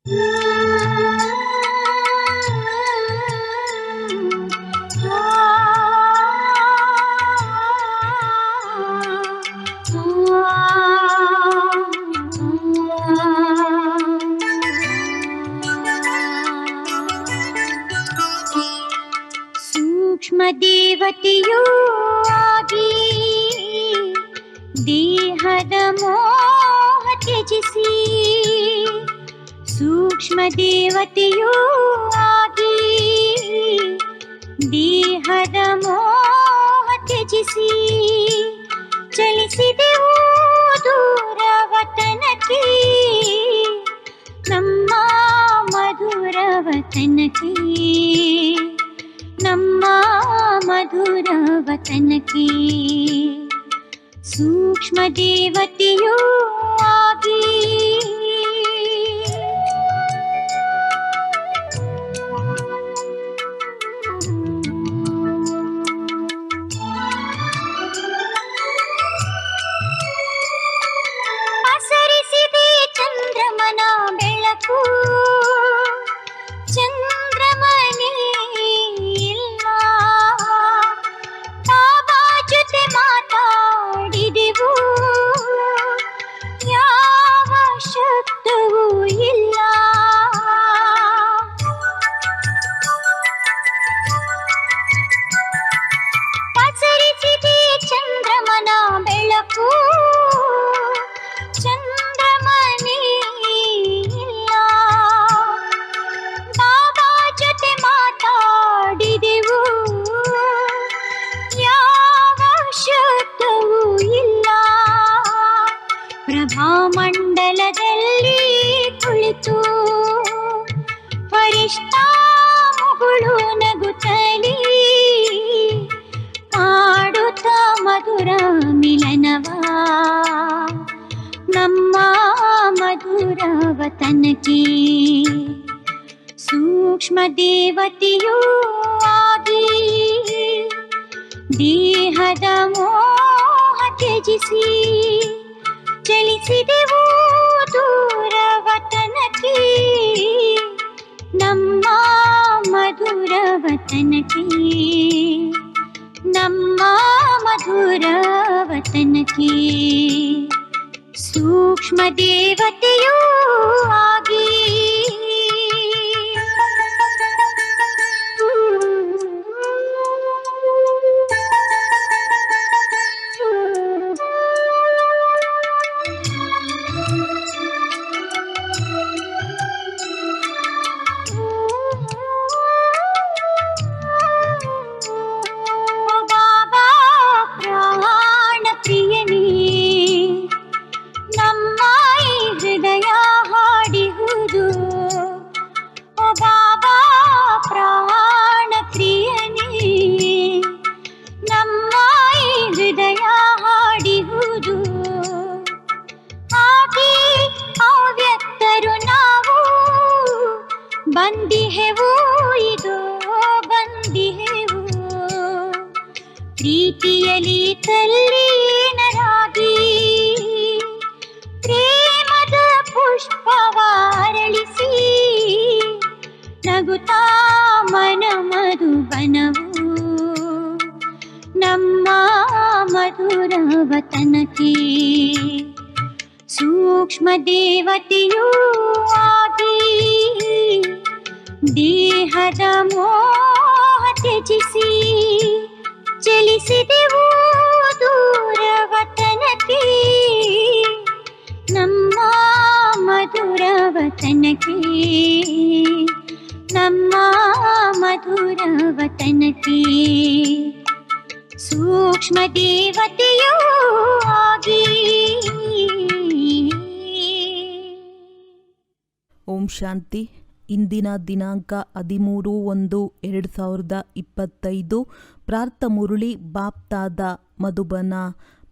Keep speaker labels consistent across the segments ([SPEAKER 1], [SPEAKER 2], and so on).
[SPEAKER 1] सूक्ष्मदेवतयो सूक्ष्मदेवतीयु देहदमो ಸೂಕ್ಷ್ಮ ದೇವತೆಯೂ ಆಗಿ ದೇಹದ ಮೋಹ ತ್ಯಜಿಸಿ ಚಲಿಸಿದೆವು ದೂರ ವತನಕ್ಕೆ ನಮ್ಮ ಮಧುರ ವತನಕ್ಕೆ ನಮ್ಮ ಮಧುರ ವತನಕ್ಕೆ ಸೂಕ್ಷ್ಮ ದೇವತೆಯೂ ಆಗಿ ಪರಿಷ್ಠಾಮಗಳು ನಗುತ್ತಲೇ ಮಾಡುತ್ತ ಮಧುರ ಮಿಲನವಾ ನಮ್ಮ ಮಧುರ ವತನಕ್ಕೆ ಸೂಕ್ಷ್ಮ ದೇವತೆಯೂ ಆಗಿ ದೇಹದ ಮೋಹ ತ್ಯಜಿಸಿ ವತನಕ್ಕೆ ನಮ್ಮ ಮಧುರ ವತನಕ್ಕೆ ಸೂಕ್ಷ್ಮ ದೇವತೆಯೂ ಆಗಿ ಪ್ರೀತಿಯಲಿ ತಲ್ಲೀನರಾಗಿ ಪ್ರೇಮದ ಪುಷ್ಪವಾರಳಿಸಿ ನಗುತ್ತಾ ಮನ ಮಧುಬನವು ನಮ್ಮ ಮಧುರ ವತನಕ್ಕೆ ಸೂಕ್ಷ್ಮ ದೇವತೆಯೂ ಆಗಿ ದೇಹದ ಮೋಹ ತ್ಯಜಿಸಿ ಚಲಿಸಿದೆವು ದೂರ ವತನಕ್ಕೆ ನಮ್ಮ ಮಧುರ ವತನಕ್ಕೆ ನಮ್ಮ ಮಧುರ ವತನಕ್ಕೆ ಸೂಕ್ಷ್ಮ ದೇವತೆಯೂ ಆಗಿ
[SPEAKER 2] ಓಂ ಶಾಂತಿ ಇಂದಿನ ದಿನಾಂಕ ಹದಿಮೂರು ಒಂದು ಎರಡು ಸಾವಿರದ ಇಪ್ಪತ್ತೈದು. ಪ್ರಾರ್ಥ ಮುರುಳಿ ಬಾಪ್ತಾದ ಮಧುಬನ.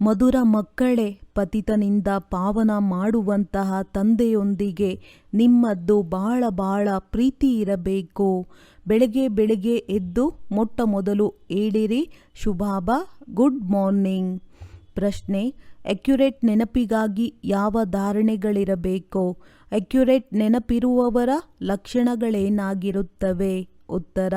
[SPEAKER 2] ಮಧುರ ಮಕ್ಕಳೇ, ಪತಿತನಿಂದ ಪಾವನ ಮಾಡುವಂತಹ ತಂದೆಯೊಂದಿಗೆ ನಿಮ್ಮದ್ದು ಬಹಳ ಬಹಳ ಪ್ರೀತಿ ಇರಬೇಕು. ಬೆಳಗ್ಗೆ ಬೆಳಗ್ಗೆ ಎದ್ದು ಮೊಟ್ಟ ಮೊದಲು ಹೇಳಿರಿ ಶುಭಾಬ ಗುಡ್ ಮಾರ್ನಿಂಗ್. ಪ್ರಶ್ನೆ ಅಕ್ಯುರೇಟ್ ನೆನಪಿಗಾಗಿ ಯಾವ ಧಾರಣೆಗಳಿರಬೇಕು? ಅಕ್ಯುರೇಟ್ ನೆನಪಿರುವವರ ಲಕ್ಷಣಗಳೇನಾಗಿರುತ್ತವೆ? ಉತ್ತರ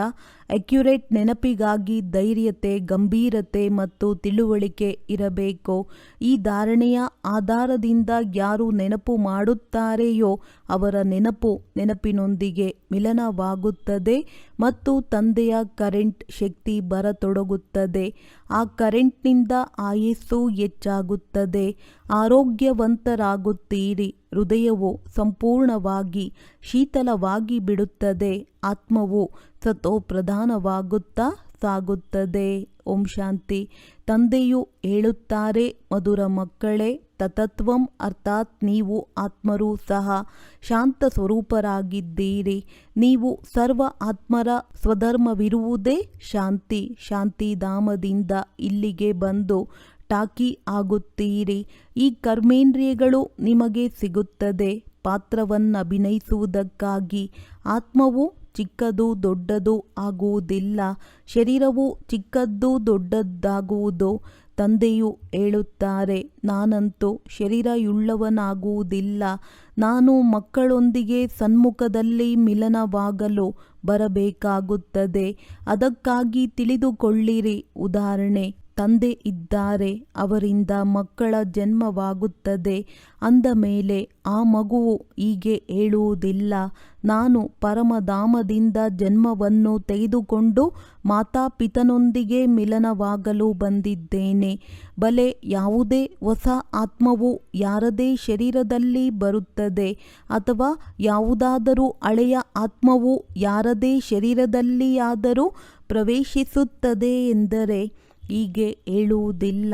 [SPEAKER 2] ಅಕ್ಯುರೇಟ್ ನೆನಪಿಗಾಗಿ ಧೈರ್ಯತೆ, ಗಂಭೀರತೆ ಮತ್ತು ತಿಳುವಳಿಕೆ ಇರಬೇಕು. ಈ ಧಾರಣೆಯ ಆಧಾರದಿಂದ ಯಾರು ನೆನಪು ಮಾಡುತ್ತಾರೆಯೋ ಅವರ ನೆನಪು ನೆನಪಿನೊಂದಿಗೆ ಮಿಲನವಾಗುತ್ತದೆ ಮತ್ತು ತಂದೆಯ ಕರೆಂಟ್ ಶಕ್ತಿ ಬರತೊಡಗುತ್ತದೆ. ಆ ಕರೆಂಟ್ನಿಂದ ಆಯಸ್ಸು ಹೆಚ್ಚಾಗುತ್ತದೆ. ಆರೋಗ್ಯವಂತರಾಗುತ್ತೀರಿ, ಹೃದಯವು ಸಂಪೂರ್ಣವಾಗಿ ಶೀತಲವಾಗಿ ಬಿಡುತ್ತದೆ, ಆತ್ಮವು ಸತೋಪ್ರಧಾನವಾಗುತ್ತಾ ಸಾಗುತ್ತದೆ. ಓಂ ಶಾಂತಿ. ತಂದೆಯು ಹೇಳುತ್ತಾರೆ, ಮಧುರ ಮಕ್ಕಳೇ, ತತತ್ವಂ ಅರ್ಥಾತ್ ನೀವು ಆತ್ಮರೂ ಸಹ ಶಾಂತ ಸ್ವರೂಪರಾಗಿದ್ದೀರಿ. ನೀವು ಸರ್ವ ಆತ್ಮರ ಸ್ವಧರ್ಮವಿರುವುದೇ ಶಾಂತಿ. ಶಾಂತಿಧಾಮದಿಂದ ಇಲ್ಲಿಗೆ ಬಂದು ಟಾಕಿ ಆಗುತ್ತೀರಿ. ಈ ಕರ್ಮೇಂದ್ರಿಯಗಳು ನಿಮಗೆ ಸಿಗುತ್ತದೆ. ಪಾತ್ರವನ್ನು ಅಭಿನಯಿಸುವುದಕ್ಕಾಗಿ ಆತ್ಮವು ಚಿಕ್ಕದು ದೊಡ್ಡದು ಆಗುವುದಿಲ್ಲ. ಶರೀರವು ಚಿಕ್ಕದ್ದು ದೊಡ್ಡದ್ದಾಗುವುದು ತಂದೆಯು ಹೇಳುತ್ತಾರೆ, ನಾನಂತೂ ಶರೀರಯುಳ್ಳವನಾಗುವುದಿಲ್ಲ. ನಾನು ಮಕ್ಕಳೊಂದಿಗೆ ಸನ್ಮುಖದಲ್ಲಿ ಮಿಲನವಾಗಲು ಬರಬೇಕಾಗುತ್ತದೆ. ಅದಕ್ಕಾಗಿ ತಿಳಿದುಕೊಳ್ಳಿರಿ. ಉದಾಹರಣೆ ತಂದೆ ಇದ್ದಾರೆ, ಅವರಿಂದ ಮಕ್ಕಳ ಜನ್ಮವಾಗುತ್ತದೆ. ಅಂದ ಮೇಲೆ, ಆ ಮಗುವು ಹೀಗೆ ಹೇಳುವುದಿಲ್ಲ, ನಾನು ಪರಮಧಾಮದಿಂದ ಜನ್ಮವನ್ನು ತೆಗೆದುಕೊಂಡು ಮಾತಾಪಿತನೊಂದಿಗೆ ಮಿಲನವಾಗಲು ಬಂದಿದ್ದೇನೆ. ಬಲೆ ಯಾವುದೇ ಹೊಸ ಆತ್ಮವು ಯಾರದೇ ಶರೀರದಲ್ಲಿ ಬರುತ್ತದೆ, ಅಥವಾ ಯಾವುದಾದರೂ ಹಳೆಯ ಆತ್ಮವು ಯಾರದೇ ಶರೀರದಲ್ಲಿಯಾದರೂ ಪ್ರವೇಶಿಸುತ್ತದೆ ಎಂದರೆ ಹೀಗೆ ಹೇಳುವುದಿಲ್ಲ.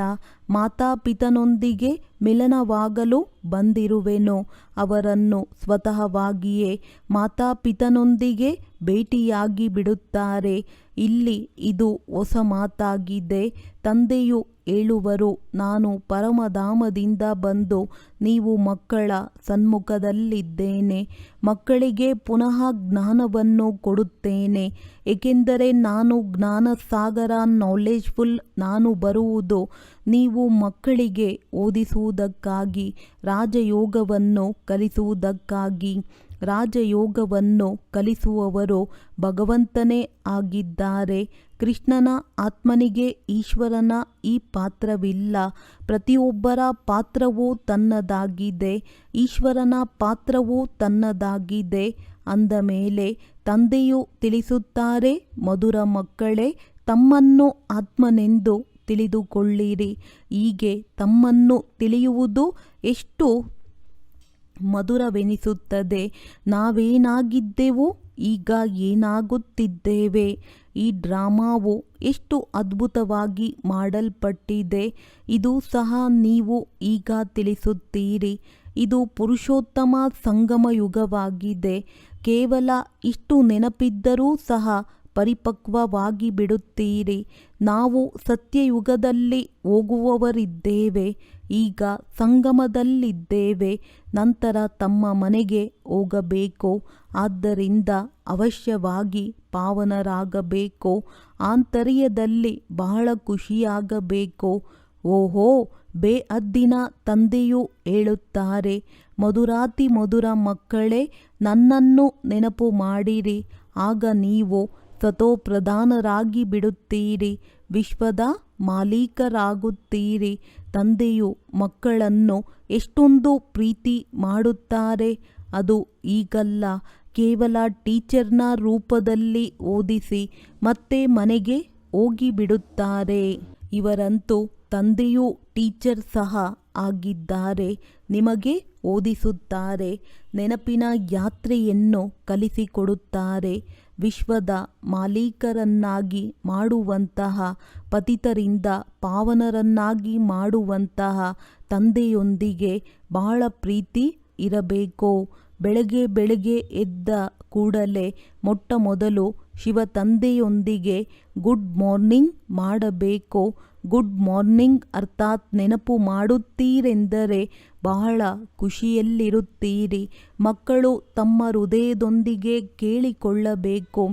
[SPEAKER 2] ಮಾತಾಪಿತನೊಂದಿಗೆ ಮಿಲನವಾಗಲು ಬಂದಿರುವೆನು. ಅವರನ್ನು ಸ್ವತಃವಾಗಿಯೇ ಮಾತಾಪಿತನೊಂದಿಗೆ ಭೇಟಿಯಾಗಿ ಬಿಡುತ್ತಾರೆ. ಇಲ್ಲಿ ಇದು ಹೊಸ ಮಾತಾಗಿದೆ. ತಂದೆಯು ಹೇಳುವರು, ನಾನು ಪರಮಧಾಮದಿಂದ ಬಂದು ನೀವು ಮಕ್ಕಳ ಸನ್ಮುಖದಲ್ಲಿದ್ದೇನೆ. ಮಕ್ಕಳಿಗೆ ಪುನಃ ಜ್ಞಾನವನ್ನು ಕೊಡುತ್ತೇನೆ. ಏಕೆಂದರೆ ನಾನು ಜ್ಞಾನಸಾಗರ ನಾಲೆಜ್ಫುಲ್ ನಾನು ಬರುವುದು. ನೀವು ಮಕ್ಕಳಿಗೆ ಓದಿಸುವುದಕ್ಕಾಗಿ, ರಾಜಯೋಗವನ್ನು ಕಲಿಸುವುದಕ್ಕಾಗಿ. ರಾಜಯೋಗವನ್ನು ಕಲಿಸುವವರು ಭಗವಂತನೇ ಆಗಿದ್ದಾರೆ. ಕೃಷ್ಣನ ಆತ್ಮನಿಗೆ ಈಶ್ವರನ ಈ ಪಾತ್ರವಿಲ್ಲ. ಪ್ರತಿಯೊಬ್ಬರ ಪಾತ್ರವೂ ತನ್ನದಾಗಿದೆ. ಈಶ್ವರನ ಪಾತ್ರವೂ ತನ್ನದಾಗಿದೆ. ಅಂದ ಮೇಲೆ ತಂದೆಯು ತಿಳಿಸುತ್ತಾರೆ, ಮಧುರ ಮಕ್ಕಳೇ, ತಮ್ಮನ್ನು ಆತ್ಮನೆಂದು ತಿಳಿದುಕೊಳ್ಳಿರಿ. ಹೀಗೆ ತಮ್ಮನ್ನು ತಿಳಿಯುವುದು ಎಷ್ಟು ಮಧುರವೆನಿಸುತ್ತದೆ. ನಾವೇನಾಗಿದ್ದೆವು, ಈಗ ಏನಾಗುತ್ತಿದ್ದೇವೆ? ಈ ಡ್ರಾಮಾವು ಎಷ್ಟು ಅದ್ಭುತವಾಗಿ ಮಾಡಲ್ಪಟ್ಟಿದೆ. ಇದು ಸಹ ನೀವು ಈಗ ತಿಳಿಸುತ್ತೀರಿ. ಇದು ಪುರುಷೋತ್ತಮ ಸಂಗಮ ಯುಗವಾಗಿದೆ ಕೇವಲ ಇಷ್ಟು ನೆನಪಿದ್ದರೂ ಸಹ ಪರಿಪಕ್ವವಾಗಿ ಬಿಡುತ್ತೀರಿ. ನಾವು ಸತ್ಯಯುಗದಲ್ಲಿ ಹೋಗುವವರಿದ್ದೇವೆ. ಈಗ ಸಂಗಮದಲ್ಲಿದ್ದೇವೆ, ನಂತರ ತಮ್ಮ ಮನೆಗೆ ಹೋಗಬೇಕು? ಆದ್ದರಿಂದ ಅವಶ್ಯವಾಗಿ ಪಾವನರಾಗಬೇಕು? ಆಂತರ್ಯದಲ್ಲಿ ಬಹಳ ಖುಷಿಯಾಗಬೇಕು? ಓಹೋ ಬೇ ಅದ್ದಿನ ತಂದೆಯು ಹೇಳುತ್ತಾರೆ, ಮಧುರಾತಿ ಮಧುರ ಮಕ್ಕಳೇ, ನನ್ನನ್ನು ನೆನಪು ಮಾಡಿರಿ. ಆಗ ನೀವು ಸತೋಪ್ರಧಾನರಾಗಿ ಬಿಡುತ್ತೀರಿ, ವಿಶ್ವದ ಮಾಲೀಕರಾಗುತ್ತೀರಿ. ತಂದೆಯು ಮಕ್ಕಳನ್ನು ಎಷ್ಟೊಂದು ಪ್ರೀತಿ ಮಾಡುತ್ತಾರೆ, ಅದು ಈಗಲ್ಲ. ಕೇವಲ ಟೀಚರ್ನ ರೂಪದಲ್ಲಿ ಓದಿಸಿ ಮತ್ತೆ ಮನೆಗೆ ಹೋಗಿಬಿಡುತ್ತಾರೆ. ಇವರಂತೂ ತಂದೆಯೂ ಟೀಚರ್ ಸಹ ಆಗಿದ್ದಾರೆ, ನಿಮಗೆ ಓದಿಸುತ್ತಾರೆ, ನೆನಪಿನ ಯಾತ್ರೆಯನ್ನು ಕಲಿಸಿಕೊಡುತ್ತಾರೆ. ವಿಶ್ವದ ಮಾಲೀಕರನ್ನಾಗಿ ಮಾಡುವಂತಹ, ಪತಿತರಿಂದ ಪಾವನರನ್ನಾಗಿ ಮಾಡುವಂತಹ ತಂದೆಯೊಂದಿಗೆ ಬಹಳ ಪ್ರೀತಿ ಇರಬೇಕು? ಬೆಳಗ್ಗೆ ಬೆಳಗ್ಗೆ ಎದ್ದ ಕೂಡಲೇ ಮೊಟ್ಟ ಮೊದಲು ಶಿವ ತಂದೆಯೊಂದಿಗೆ ಗುಡ್ ಮಾರ್ನಿಂಗ್ ಮಾಡಬೇಕು? ಗುಡ್ ಮಾರ್ನಿಂಗ್ ಅರ್ಥಾತ್ ನೆನಪು ಮಾಡುತ್ತೀರೆಂದರೆ ಬಹಳ ಖುಷಿಯಲ್ಲಿರುತ್ತೀರಿ. ಮಕ್ಕಳು ತಮ್ಮ ಹೃದಯದೊಂದಿಗೆ ಕೇಳಿಕೊಳ್ಳಬೇಕು.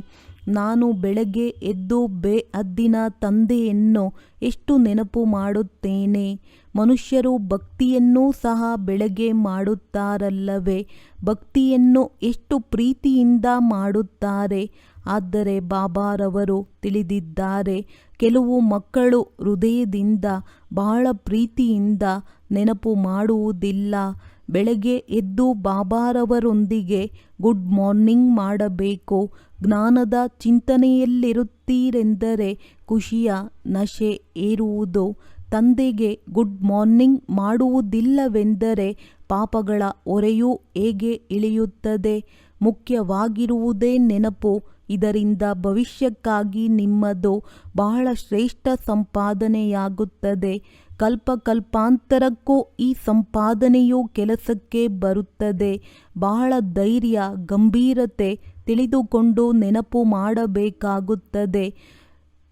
[SPEAKER 2] ನಾನು ಬೆಳಗ್ಗೆ ಎದ್ದು ಬೇ ಅದ್ದಿನ ತಂದೆಯನ್ನು ಎಷ್ಟು ನೆನಪು ಮಾಡುತ್ತೇನೆ. ಮನುಷ್ಯರು ಭಕ್ತಿಯನ್ನೂ ಸಹ ಬೆಳಗ್ಗೆ ಮಾಡುತ್ತಾರಲ್ಲವೇ? ಭಕ್ತಿಯನ್ನು ಎಷ್ಟು ಪ್ರೀತಿಯಿಂದ ಮಾಡುತ್ತಾರೆ? ಆದರೆ ಬಾಬಾರವರು ತಿಳಿದಿದ್ದಾರೆ, ಕೆಲವು ಮಕ್ಕಳು ಹೃದಯದಿಂದ, ಬಹಳ ಪ್ರೀತಿಯಿಂದ ನೆನಪು ಮಾಡುವುದಿಲ್ಲ. ಬೆಳಗ್ಗೆ ಎದ್ದು ಬಾಬಾರವರೊಂದಿಗೆ ಗುಡ್ ಮಾರ್ನಿಂಗ್ ಮಾಡಬೇಕು. ಜ್ಞಾನದ ಚಿಂತನೆಯಲ್ಲಿರುತ್ತೀರೆಂದರೆ ಖುಷಿಯ ನಶೆ ಏರುವುದು. ತಂದೆಗೆ ಗುಡ್ ಮಾರ್ನಿಂಗ್ ಮಾಡುವುದಿಲ್ಲವೆಂದರೆ ಪಾಪಗಳ ಒರೆಯೂ ಹೇಗೆ ಇಳಿಯುತ್ತದೆ. ಮುಖ್ಯವಾಗಿರುವುದೇ ನೆನಪು. ಇದರಿಂದ ಭವಿಷ್ಯಕ್ಕಾಗಿ ನಿಮ್ಮದು ಬಹಳ ಶ್ರೇಷ್ಠ ಸಂಪಾದನೆಯಾಗುತ್ತದೆ. ಕಲ್ಪ ಕಲ್ಪಾಂತರಕ್ಕೂ ಈ ಸಂಪಾದನೆಯು ಕೆಲಸಕ್ಕೆ ಬರುತ್ತದೆ. ಬಹಳ ಧೈರ್ಯ, ಗಂಭೀರತೆ ತಿಳಿದುಕೊಂಡು ನೆನಪು ಮಾಡಬೇಕಾಗುತ್ತದೆ.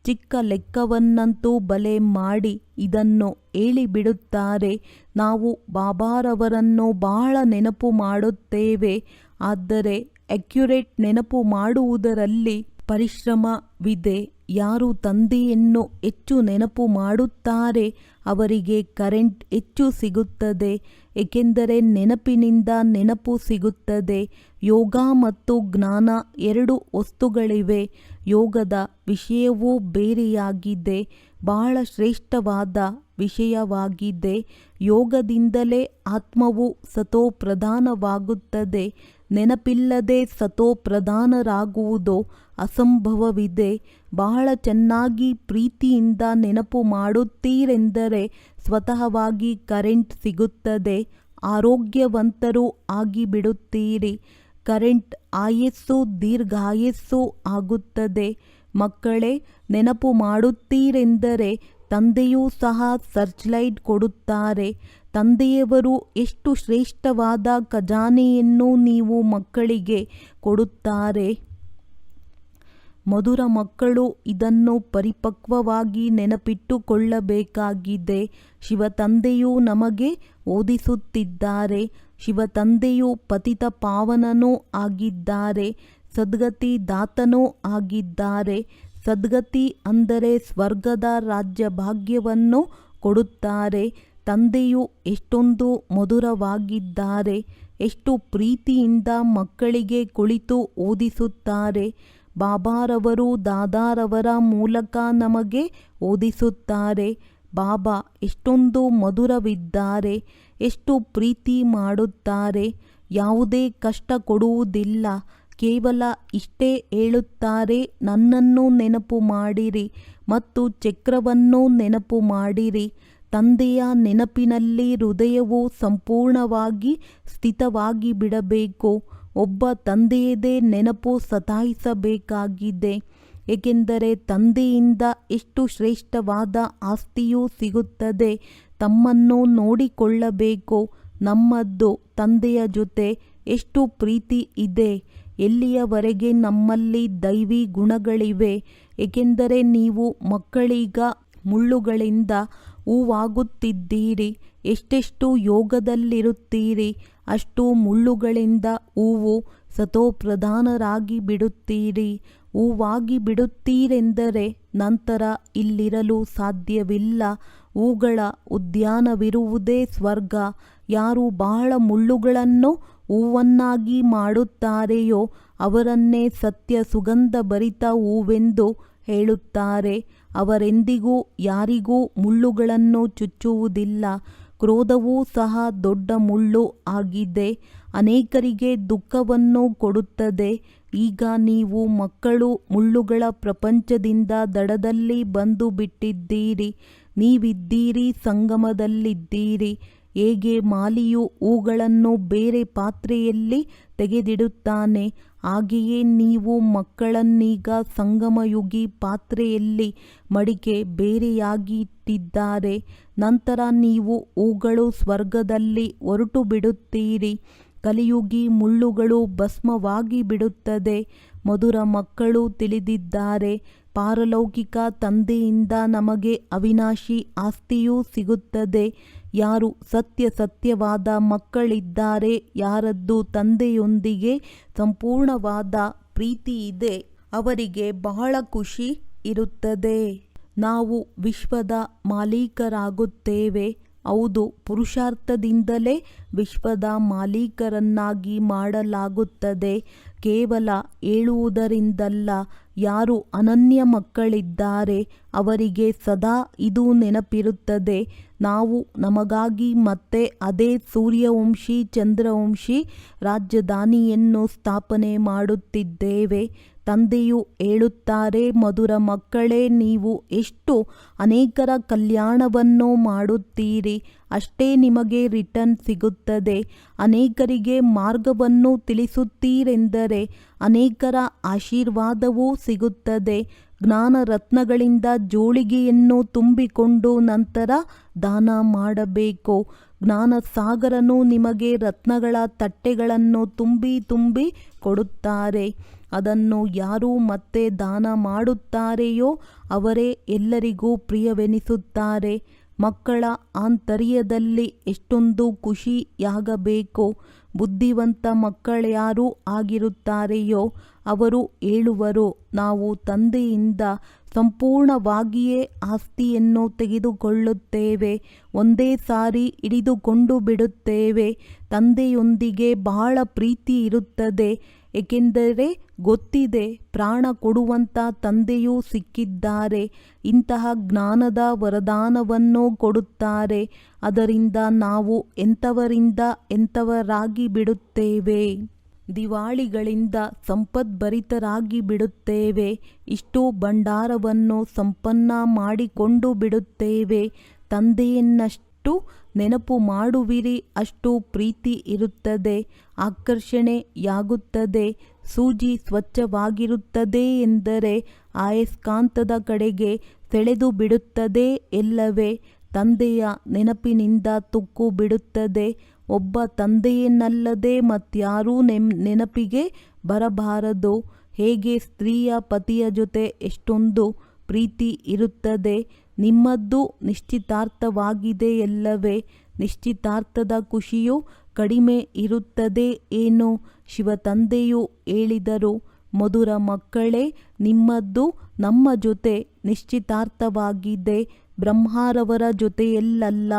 [SPEAKER 2] ಚಿಕ್ಕ ಲೆಕ್ಕವನ್ನಂತೂ ಬಲೆ ಮಾಡಿ ಇದನ್ನು ಹೇಳಿಬಿಡುತ್ತಾರೆ. ನಾವು ಬಾಬಾರವರನ್ನು ಬಹಳ ನೆನಪು ಮಾಡುತ್ತೇವೆ. ಆದರೆ ಅಕ್ಯುರೇಟ್ ನೆನಪು ಮಾಡುವುದರಲ್ಲಿ ಪರಿಶ್ರಮವಿದೆ. ಯಾರು ತಂದೆಯನ್ನು ಹೆಚ್ಚು ನೆನಪು ಮಾಡುತ್ತಾರೆ? ಅವರಿಗೆ ಕರೆಂಟ್ ಹೆಚ್ಚು ಸಿಗುತ್ತದೆ, ಏಕೆಂದರೆ ನೆನಪಿನಿಂದ ನೆನಪು ಸಿಗುತ್ತದೆ. ಯೋಗ ಮತ್ತು ಜ್ಞಾನ ಎರಡು ವಸ್ತುಗಳಿವೆ. ಯೋಗದ ವಿಷಯವೂ ಬೇರೆಯಾಗಿದೆ, ಬಹಳ ಶ್ರೇಷ್ಠವಾದ ವಿಷಯವಾಗಿದೆ. ಯೋಗದಿಂದಲೇ ಆತ್ಮವು ಸತೋ ಪ್ರಧಾನವಾಗುತ್ತದೆ ನೆನಪಿಲ್ಲದೆ ಸತೋ ಪ್ರಧಾನರಾಗುವುದು ಅಸಂಭವವಿದೆ. ಬಹಳ ಚೆನ್ನಾಗಿ ಪ್ರೀತಿಯಿಂದ ನೆನಪು ಮಾಡುತ್ತೀರೆಂದರೆ ಸ್ವತಃವಾಗಿ ಕರೆಂಟ್ ಸಿಗುತ್ತದೆ. ಆರೋಗ್ಯವಂತರೂ ಆಗಿಬಿಡುತ್ತೀರಿ. ಕರೆಂಟ್ ಆಯಸ್ಸು ದೀರ್ಘಾಯಸ್ಸು ಆಗುತ್ತದೆ. ಮಕ್ಕಳೇ, ನೆನಪು ಮಾಡುತ್ತೀರೆಂದರೆ ತಂದೆಯೂ ಸಹ ಸರ್ಚ್ಲೈಟ್ ಕೊಡುತ್ತಾರೆ. ತಂದೆಯವರು ಎಷ್ಟು ಶ್ರೇಷ್ಠವಾದ ಖಜಾನೆಯನ್ನು ನೀವು ಮಕ್ಕಳಿಗೆ ಕೊಡುತ್ತಾರೆ? ಮಧುರ ಮಕ್ಕಳು ಇದನ್ನು ಪರಿಪಕ್ವವಾಗಿ ನೆನಪಿಟ್ಟುಕೊಳ್ಳಬೇಕಾಗಿದೆ. ಶಿವತಂದೆಯು ನಮಗೆ ಓದಿಸುತ್ತಿದ್ದಾರೆ. ಶಿವತಂದೆಯು ಪತಿತ ಪಾವನನೂ ಆಗಿದ್ದಾರೆ. ಸದ್ಗತಿ ದಾತನೂ ಆಗಿದ್ದಾರೆ. ಸದ್ಗತಿ ಅಂದರೆ ಸ್ವರ್ಗದ ರಾಜ್ಯ ಭಾಗ್ಯವನ್ನು ಕೊಡುತ್ತಾರೆ. ತಂದೆಯು ಎಷ್ಟೊಂದು ಮಧುರವಾಗಿದ್ದಾರೆ, ಎಷ್ಟು ಪ್ರೀತಿಯಿಂದ ಮಕ್ಕಳಿಗೆ ಕುಳಿತು ಓದಿಸುತ್ತಾರೆ. ಬಾಬಾರವರು ದಾದಾರವರ ಮೂಲಕ ನಮಗೆ ಓದಿಸುತ್ತಾರೆ. ಬಾಬಾ, ಎಷ್ಟೊಂದು ಮಧುರವಿದ್ದಾರೆ, ಎಷ್ಟು ಪ್ರೀತಿ ಮಾಡುತ್ತಾರೆ. ಯಾವುದೇ ಕಷ್ಟ ಕೊಡುವುದಿಲ್ಲ, ಕೇವಲ ಇಷ್ಟೇ ಹೇಳುತ್ತಾರೆ, ನನ್ನನ್ನು ನೆನಪು ಮಾಡಿರಿ ಮತ್ತು ಚಕ್ರವನ್ನು ನೆನಪು ಮಾಡಿರಿ. ತಂದೆಯ ನೆನಪಿನಲ್ಲಿ ಹೃದಯವು ಸಂಪೂರ್ಣವಾಗಿ ಸ್ಥಿತವಾಗಿ ಬಿಡಬೇಕು. ಒಬ್ಬ ತಂದೆಯದೇ ನೆನಪು ಸತಾಯಿಸಬೇಕಾಗಿದೆ. ಏಕೆಂದರೆ ತಂದೆಯಿಂದ ಎಷ್ಟು ಶ್ರೇಷ್ಠವಾದ ಆಸ್ತಿಯೂ ಸಿಗುತ್ತದೆ ತಮ್ಮನ್ನು ನೋಡಿಕೊಳ್ಳಬೇಕು. ನಮ್ಮದ್ದು ತಂದೆಯ ಜೊತೆ ಎಷ್ಟು ಪ್ರೀತಿ ಇದೆ. ಎಲ್ಲಿಯವರೆಗೆ ನಮ್ಮಲ್ಲಿ ದೈವಿ ಗುಣಗಳಿವೆ. ಏಕೆಂದರೆ ನೀವು ಮಕ್ಕಳೀಗ ಮುಳ್ಳುಗಳಿಂದ ಹೂವಾಗುತ್ತಿದ್ದೀರಿ, ಎಷ್ಟೆಷ್ಟು ಯೋಗದಲ್ಲಿರುತ್ತೀರಿ, ಅಷ್ಟು ಮುಳ್ಳುಗಳಿಂದ ಹೂವು ಸತೋಪ್ರಧಾನರಾಗಿ ಬಿಡುತ್ತೀರಿ. ಹೂವಾಗಿ ಬಿಡುತ್ತೀರೆಂದರೆ ನಂತರ ಇಲ್ಲಿರಲು ಸಾಧ್ಯವಿಲ್ಲ. ಹೂಗಳ ಉದ್ಯಾನವಿರುವುದೇ ಸ್ವರ್ಗ. ಯಾರು ಬಹಳ ಮುಳ್ಳುಗಳನ್ನು ಹೂವನ್ನಾಗಿ ಮಾಡುತ್ತಾರೆಯೋ ಅವರನ್ನೇ ಸತ್ಯ ಸುಗಂಧ ಭರಿತ ಹೂವೆಂದು ಹೇಳುತ್ತಾರೆ. ಅವರೆಂದಿಗೂ ಯಾರಿಗೂ ಮುಳ್ಳುಗಳನ್ನು ಚುಚ್ಚುವುದಿಲ್ಲ. ಕ್ರೋಧವೂ ಸಹ ದೊಡ್ಡ ಮುಳ್ಳು ಆಗಿದೆ. ಅನೇಕರಿಗೆ ದುಃಖವನ್ನು ಕೊಡುತ್ತದೆ. ಈಗ ನೀವು ಮಕ್ಕಳು ಮುಳ್ಳುಗಳ ಪ್ರಪಂಚದಿಂದ ದಡದಲ್ಲಿ ಬಂದು ಬಿಟ್ಟಿದ್ದೀರಿ. ನೀವಿದ್ದೀರಿ, ಸಂಗಮದಲ್ಲಿದ್ದೀರಿ. ಹೇಗೆ ಮಾಲಿಯು ಹೂಗಳನ್ನು ಬೇರೆ ಪಾತ್ರೆಯಲ್ಲಿ ತೆಗೆದಿಡುತ್ತಾನೆ? ಹಾಗೆಯೇ ನೀವು ಮಕ್ಕಳನ್ನೀಗ ಸಂಗಮಯುಗಿ ಪಾತ್ರೆಯಲ್ಲಿ ಮಡಿಕೆ ಬೇರೆಯಾಗಿ ಇಟ್ಟಿದ್ದಾರೆ ನಂತರ ನೀವು ಹೂಗಳು ಸ್ವರ್ಗದಲ್ಲಿ ಹೊರಟು ಬಿಡುತ್ತೀರಿ ಕಲಿಯುಗಿ ಮುಳ್ಳುಗಳು ಭಸ್ಮವಾಗಿ ಬಿಡುತ್ತದೆ ಮಧುರ ಮಕ್ಕಳು ತಿಳಿದಿದ್ದಾರೆ. ಪಾರಲೌಕಿಕ ತಂದೆಯಿಂದ ನಮಗೆ ಅವಿನಾಶಿ ಆಸ್ತಿಯೂ ಸಿಗುತ್ತದೆ. ಯಾರು ಸತ್ಯ ಸತ್ಯವಾದ ಮಕ್ಕಳಿದ್ದಾರೆ, ಯಾರದ್ದು ತಂದೆಯೊಂದಿಗೆ ಸಂಪೂರ್ಣವಾದ ಪ್ರೀತಿ ಇದೆ, ಅವರಿಗೆ ಬಹಳ ಖುಷಿ ಇರುತ್ತದೆ. ನಾವು ವಿಶ್ವದ ಮಾಲೀಕರಾಗುತ್ತೇವೆ. ಹೌದು, ಪುರುಷಾರ್ಥದಿಂದಲೇ ವಿಶ್ವದ ಮಾಲೀಕರನ್ನಾಗಿ ಮಾಡಲಾಗುತ್ತದೆ. ಕೇವಲ ಹೇಳುವುದರಿಂದಲ್ಲ ಯಾರು ಅನನ್ಯ ಮಕ್ಕಳಿದ್ದಾರೆ ಅವರಿಗೆ ಸದಾ ಇದು ನೆನಪಿರುತ್ತದೆ. ನಾವು ನಮಗಾಗಿ ಮತ್ತೆ ಅದೇ ಸೂರ್ಯವಂಶಿ, ಚಂದ್ರವಂಶಿ ರಾಜಧಾನಿಯನ್ನು ಸ್ಥಾಪನೆ ಮಾಡುತ್ತಿದ್ದೇವೆ. ತಂದೆಯು ಹೇಳುತ್ತಾರೆ, ಮಧುರ ಮಕ್ಕಳೇ, ನೀವು ಎಷ್ಟು ಅನೇಕರ ಕಲ್ಯಾಣವನ್ನು ಮಾಡುತ್ತೀರಿ. ಅಷ್ಟೇ ನಿಮಗೆ ರಿಟರ್ನ್ ಸಿಗುತ್ತದೆ. ಅನೇಕರಿಗೆ ಮಾರ್ಗವನ್ನು ತಿಳಿಸುತ್ತೀರೆಂದರೆ ಅನೇಕರ ಆಶೀರ್ವಾದವೂ ಸಿಗುತ್ತದೆ. ಜ್ಞಾನ ರತ್ನಗಳಿಂದ ಜೋಳಿಗೆಯನ್ನು ತುಂಬಿಕೊಂಡು ನಂತರ ದಾನ ಮಾಡಬೇಕು. ಜ್ಞಾನ ಸಾಗರನು ನಿಮಗೆ ರತ್ನಗಳ ತಟ್ಟೆಗಳನ್ನು ತುಂಬಿ ತುಂಬಿ ಕೊಡುತ್ತಾರೆ. ಅದನ್ನು ಯಾರು ಮತ್ತೆ ದಾನ ಮಾಡುತ್ತಾರೆಯೋ ಅವರೇ ಎಲ್ಲರಿಗೂ ಪ್ರಿಯವೆನಿಸುತ್ತಾರೆ. ಮಕ್ಕಳ ಆಂತರ್ಯದಲ್ಲಿ ಎಷ್ಟೊಂದು ಖುಷಿಯಾಗಬೇಕೋ ಬುದ್ಧಿವಂತ ಮಕ್ಕಳ್ಯಾರು ಆಗಿರುತ್ತಾರೆಯೋ ಅವರು ಹೇಳುವರು, ನಾವು ತಂದೆಯಿಂದ ಸಂಪೂರ್ಣವಾಗಿಯೇ ಆಸ್ತಿಯನ್ನು ತೆಗೆದುಕೊಳ್ಳುತ್ತೇವೆ, ಒಂದೇ ಸಾರಿ ಹಿಡಿದುಕೊಂಡು ಬಿಡುತ್ತೇವೆ, ತಂದೆಯೊಂದಿಗೆ ಬಹಳ ಪ್ರೀತಿ ಇರುತ್ತದೆ ಏಕೆಂದರೆ ಗೊತ್ತಿದೆ ಪ್ರಾಣ ಕೊಡುವಂಥ ತಂದೆಯೂ ಸಿಕ್ಕಿದ್ದಾರೆ, ಇಂತಹ ಜ್ಞಾನದ ವರದಾನವನ್ನು ಕೊಡುತ್ತಾರೆ. ಅದರಿಂದ ನಾವು ಎಂಥವರಿಂದ ಎಂಥವರಾಗಿ ಬಿಡುತ್ತೇವೆ? ದಿವಾಳಿಗಳಿಂದ ಸಂಪದ್ಭರಿತರಾಗಿ ಬಿಡುತ್ತೇವೆ. ಇಷ್ಟು ಭಂಡಾರವನ್ನು ಸಂಪನ್ನ ಮಾಡಿಕೊಂಡು ಬಿಡುತ್ತೇವೆ. ತಂದೆಯನ್ನಷ್ಟು ನೆನಪು ಮಾಡುವಿರಿ, ಅಷ್ಟು ಪ್ರೀತಿ ಇರುತ್ತದೆ ಆಕರ್ಷಣೆಯಾಗುತ್ತದೆ ಸೂಜಿ ಸ್ವಚ್ಛವಾಗಿರುತ್ತದೆ ಎಂದರೆ ಆಯಸ್ಕಾಂತದ ಕಡೆಗೆ ಸೆಳೆದು ಬಿಡುತ್ತದೆ ಎಲ್ಲವೇ, ತಂದೆಯ ನೆನಪಿನಿಂದ ತುಕ್ಕು ಬಿಡುತ್ತದೆ, ಒಬ್ಬ ತಂದೆಯನ್ನಲ್ಲದೆ ಮತ್ಯಾರೂ ನೆನಪಿಗೆ ಬರಬಾರದು, ಹೇಗೆ ಸ್ತ್ರೀಯ ಪತಿಯ ಜೊತೆ ಎಷ್ಟೊಂದು ಪ್ರೀತಿ ಇರುತ್ತದೆ ನಿಮ್ಮದ್ದು ನಿಶ್ಚಿತಾರ್ಥವಾಗಿದೆಯಲ್ಲವೇ? ನಿಶ್ಚಿತಾರ್ಥದ ಖುಷಿಯು ಕಡಿಮೆ ಇರುತ್ತದೆ ಏನು? ಶಿವತಂದೆಯು ಹೇಳಿದರು, ಮಧುರ ಮಕ್ಕಳೇ, ನಿಮ್ಮದ್ದು ನಮ್ಮ ಜೊತೆ ನಿಶ್ಚಿತಾರ್ಥವಾಗಿದೆ. ಬ್ರಹ್ಮಾರವರ ಜೊತೆಯಲ್ಲಲ್ಲ,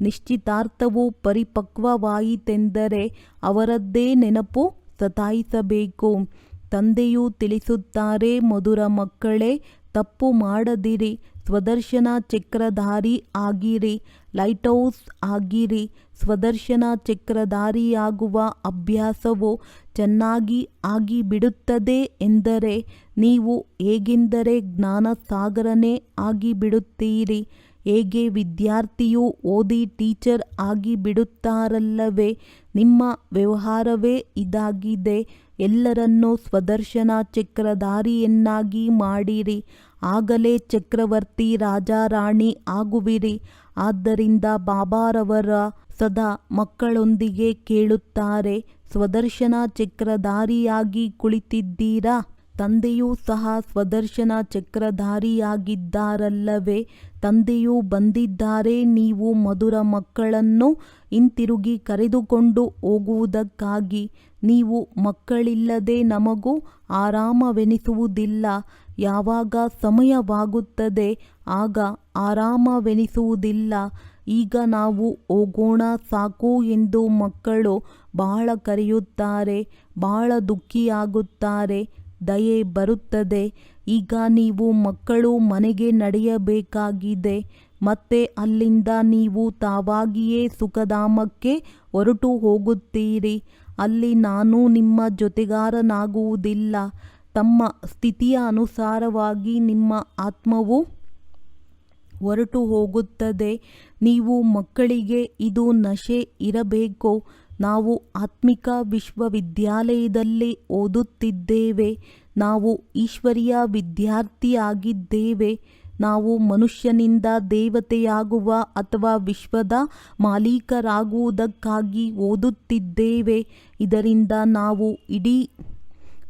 [SPEAKER 2] ನಿಶ್ಚಿತಾರ್ಥವು ಪರಿಪಕ್ವವಾಯಿತೆಂದರೆ ಅವರದ್ದೇ ನೆನಪು ಸತಾಯಿಸಬೇಕು. ತಂದೆಯು ತಿಳಿಸುತ್ತಾರೆ, ಮಧುರ ಮಕ್ಕಳೇ, ತಪ್ಪು ಮಾಡದಿರಿ. ಸ್ವದರ್ಶನ ಚಕ್ರಧಾರಿ ಆಗಿರಿ ಲೈಟ್ ಹೌಸ್ ಆಗಿರಿ. ಸ್ವದರ್ಶನ ಚಕ್ರಧಾರಿಯಾಗುವ ಅಭ್ಯಾಸವು ಚೆನ್ನಾಗಿ ಆಗಿಬಿಡುತ್ತದೆ ಎಂದರೆ ನೀವು ಹೇಗೆಂದರೆ ಜ್ಞಾನಸಾಗರನೇ ಆಗಿಬಿಡುತ್ತೀರಿ. ಹೇಗೆ ವಿದ್ಯಾರ್ಥಿಯು ಓದಿ ಟೀಚರ್ ಆಗಿಬಿಡುತ್ತಾರಲ್ಲವೇ, ನಿಮ್ಮ ವ್ಯವಹಾರವೇ ಇದಾಗಿದೆ. ಎಲ್ಲರನ್ನೂ ಸ್ವದರ್ಶನ ಚಕ್ರಧಾರಿಯನ್ನಾಗಿ ಮಾಡಿರಿ. ಆಗಲೇ ಚಕ್ರವರ್ತಿ ರಾಜಾರಾಣಿ ಆಗುವಿರಿ. ಆದ್ದರಿಂದ ಬಾಬಾರವರ ಸದಾ ಮಕ್ಕಳೊಂದಿಗೆ ಕೇಳುತ್ತಾರೆ, ಸ್ವದರ್ಶನ ಚಕ್ರಧಾರಿಯಾಗಿ ಕುಳಿತಿದ್ದೀರಾ? ತಂದೆಯೂ ಸಹ ಸ್ವದರ್ಶನ ಚಕ್ರಧಾರಿಯಾಗಿದ್ದಾರಲ್ಲವೇ? ತಂದೆಯೂ ಬಂದಿದ್ದಾರೆ, ನೀವು ಮಧುರ ಮಕ್ಕಳನ್ನು ಹಿಂತಿರುಗಿ ಕರೆದುಕೊಂಡು ಹೋಗುವುದಕ್ಕಾಗಿ. ನೀವು ಮಕ್ಕಳಿಲ್ಲದೆ ನಮಗೂ ಆರಾಮವೆನಿಸುವುದಿಲ್ಲ. ಯಾವಾಗ ಸಮಯವಾಗುತ್ತದೆ, ಆಗ ಆರಾಮವೆನಿಸುವುದಿಲ್ಲ. ಈಗ ನಾವು ಹೋಗೋಣ ಸಾಕು ಎಂದು ಮಕ್ಕಳು ಬಹಳ ಕರೆಯುತ್ತಾರೆ ಬಹಳ ದುಃಖಿಯಾಗುತ್ತಾರೆ, ದಯೆ ಬರುತ್ತದೆ. ಈಗ ನೀವು ಮಕ್ಕಳು ಮನೆಗೆ ನಡೆಯಬೇಕಾಗಿದೆ. ಮತ್ತೆ ಅಲ್ಲಿಂದ ನೀವು ತಾವಾಗಿಯೇ ಸುಖಧಾಮಕ್ಕೆ ಹೊರಟು ಹೋಗುತ್ತೀರಿ. ಅಲ್ಲಿ ನಾನು ನಿಮ್ಮ ಜೊತೆಗಾರನಾಗುವುದಿಲ್ಲ. ತಮ್ಮ ಸ್ಥಿತಿಯ ಅನುಸಾರವಾಗಿ ನಿಮ್ಮ ಆತ್ಮವು ಹೊರಟು ಹೋಗುತ್ತದೆ ನೀವು ಮಕ್ಕಳಿಗೆ ಇದು ನಶೆ ಇರಬೇಕು. ನಾವು ಆತ್ಮಿಕ ವಿಶ್ವವಿದ್ಯಾಲಯದಲ್ಲಿ ಓದುತ್ತಿದ್ದೇವೆ. ನಾವು ಈಶ್ವರಿಯ ವಿದ್ಯಾರ್ಥಿಯಾಗಿದ್ದೇವೆ. ನಾವು ಮನುಷ್ಯನಿಂದ ದೇವತೆಯಾಗುವ ಅಥವಾ ವಿಶ್ವದ ಮಾಲೀಕರಾಗುವುದಕ್ಕಾಗಿ ಓದುತ್ತಿದ್ದೇವೆ. ಇದರಿಂದ ನಾವು ಇಡೀ